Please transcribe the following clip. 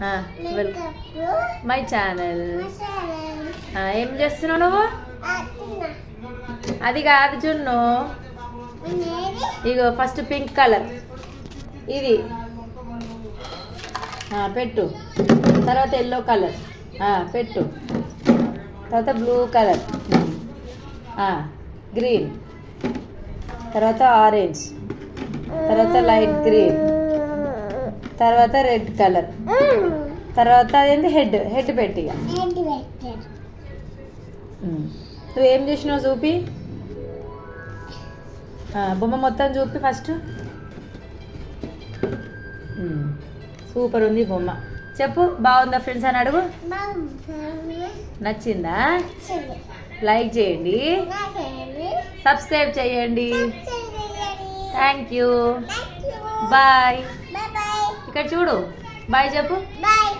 Welcome my channel ఏం చేస్తున్నావు నువ్వు? అది కాదు జున్ను. ఇగో ఫస్ట్ పింక్ కలర్. ఇది. పెట్టు. తర్వాత ఎల్లో కలర్. పెట్టు. తర్వాత బ్లూ కలర్. గ్రీన్. తర్వాత ఆరెంజ్. తర్వాత లైట్ గ్రీన్. తర్వాత రెడ్ కలర్. తర్వాత అదేంటి హెడ్ హెడ్ పెట్టి. నువ్వు ఏం చేసినావు చూపి బొమ్మ మొత్తం చూపి ఫస్ట్. సూపర్ ఉంది బొమ్మ. చెప్పు బాగుందా ఫ్రెండ్స్ అని అడుగు. నచ్చిందా? లైక్ చేయండి. సబ్స్క్రైబ్ చేయండి. Thank you. బాయ్. ఇక్కడ చూడు. బాయ్ చెప్పు. బాయ్.